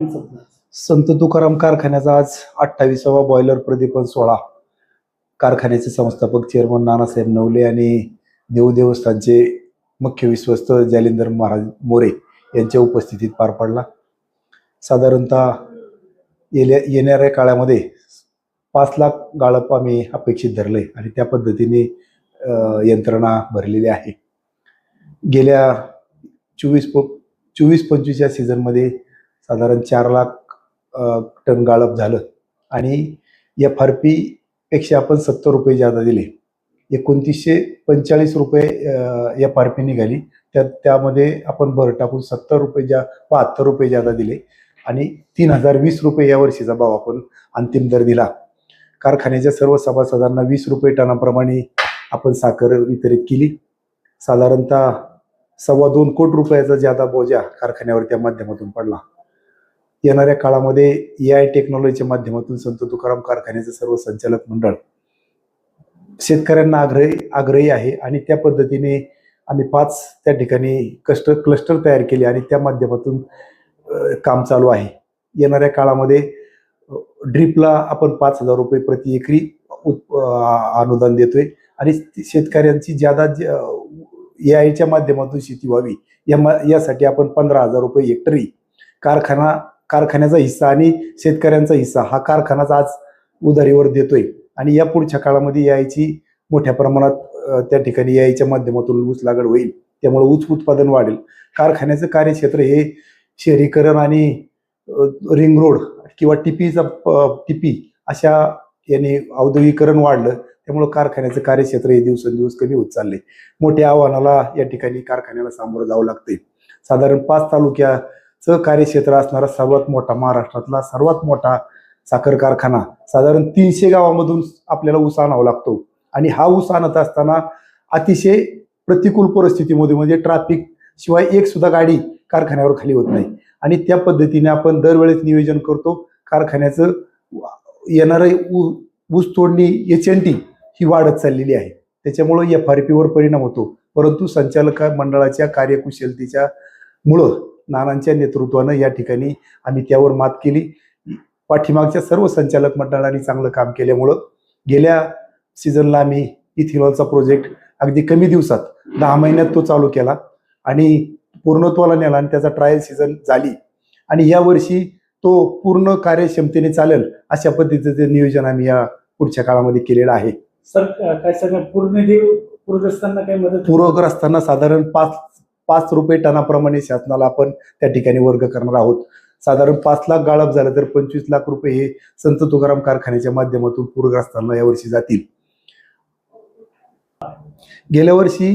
संत तुकाराम कारखान्याचा आज अठ्ठावीसावा बॉयलर प्रदीपन सोहळा. कारखान्याचे संस्थापक चेअरमन नानासाहेब नवले आणि देव देवस्थानचे मुख्य विश्वस्त जालिंदर महाराज मोरे यांच्या उपस्थितीत पार पडला. साधारणतः येल्या येणाऱ्या काळामध्ये पाच लाख गाळप आम्ही अपेक्षित धरले आणि त्या पद्धतीने यंत्रणा भरलेली आहे. गेल्या चोवीस प चोवीस पंचवीस या सीझनमध्ये साधारण चार लाख टन गाळप झालं. आणि एफ आर पी पेक्षा आपण सत्तर रुपये जादा दिले. एकोणतीसशे पंचेचाळीस रुपये एफ आर पी निघाली. त्यात त्यामध्ये आपण भर टाकून सत्तर रुपये जा बहात्तर रुपये जादा दिले. आणि तीन हजार वीस रुपये या वर्षीचा भाव आपण अंतिम दर दिला. कारखान्याच्या सर्व सभासदांना वीस रुपये टनाप्रमाणे आपण साखर वितरित केली. साधारणतः सव्वा दोन कोटी रुपयाचा जादा बोजा कारखान्यावर त्या माध्यमातून पडला. येणाऱ्या काळामध्ये ए आय टेक्नॉलॉजीच्या माध्यमातून संत तुकाराम कारखान्याचं सर्व संचालक मंडळ शेतकऱ्यांना आग्रही आग्रही आहे आणि त्या पद्धतीने आम्ही पाच त्या ठिकाणी कष्ट क्लस्टर तयार केले आणि त्या माध्यमातून काम चालू आहे. येणाऱ्या काळामध्ये ड्रीपला आपण पाच हजार रुपये प्रति एकरी उत् अनुदान देतोय आणि शेतकऱ्यांची ज्यादा ए आयच्या माध्यमातून शेती व्हावी या मा- यासाठी आपण पंधरा हजार रुपये हेक्टरी कारखाना कारखान्याचा हिस्सा आणि शेतकऱ्यांचा हिस्सा हा कारखानाच आज उधारीवर देतोय. आणि या पुढच्या काळामध्ये यायची मोठ्या प्रमाणात त्या ठिकाणी यायच्या माध्यमातून ऊस लागड होईल. त्यामुळे ऊस उत्पादन वाढेल. कारखान्याचं कार्यक्षेत्र हे शहरीकरण आणि रिंग रोड किंवा टिपीचा टिपी अशा याने औद्योगिकरण वाढलं त्यामुळं कारखान्याचं कार्यक्षेत्र हे दिवसेंदिवस कमी होत चालले मोठ्या आव्हानाला या ठिकाणी कारखान्याला सामोरं जावं लागते साधारण पाच तालुक्या तालुक्याचं कार्यक्षेत्र असणारा सर्वात मोठा महाराष्ट्रातला सर्वात मोठा साखर कारखाना साधारण तीनशे गावामधून आपल्याला ऊस आणावा लागतो. आणि हा ऊस आणत असताना अतिशय प्रतिकूल परिस्थितीमध्ये म्हणजे ट्रॅफिक शिवाय एक सुद्धा गाडी कारखान्यावर खाली होत नाही. आणि त्या पद्धतीने आपण दरवेळेस नियोजन करतो कारखान्याचं येणारं ऊ- ऊस तोडणी एच एन टी ही वाढत चाललेली आहे. त्याच्यामुळं एफ आर पीवर परिणाम होतो. परंतु संचालक मंडळाच्या कार्यकुशलतेच्या मुळं नानांच्या नेतृत्वानं या ठिकाणी आम्ही त्यावर मात केली. पाठीमागच्या सर्व संचालक मंडळांनी चांगलं काम केल्यामुळं गेल्या सीझनला आम्ही इथिनॉलचा प्रोजेक्ट अगदी कमी दिवसात दहा महिन्यात तो चालू केला आणि पूर्णत्वाला नेला आणि त्याचा ट्रायल सीझन झाली. आणि यावर्षी तो पूर्ण कार्यक्षमतेने चालेल अशा पद्धतीचं नियोजन आम्ही या पुढच्या काळामध्ये केलेलं आहे. सर काय सगळं पूर्ण देव पूरग्रस्तांना काही मदत पूरग्रस्तांना साधारण पाच पाच रुपये टनाप्रमाणे शासनाला आपण त्या ठिकाणी वर्ग करणार आहोत. साधारण पाच लाख गाळप झालं तर पंचवीस लाख रुपये हे संत तुकाराम कारखान्याच्या माध्यमातून पूरग्रस्तांना यावर्षी जातील. गेल्या वर्षी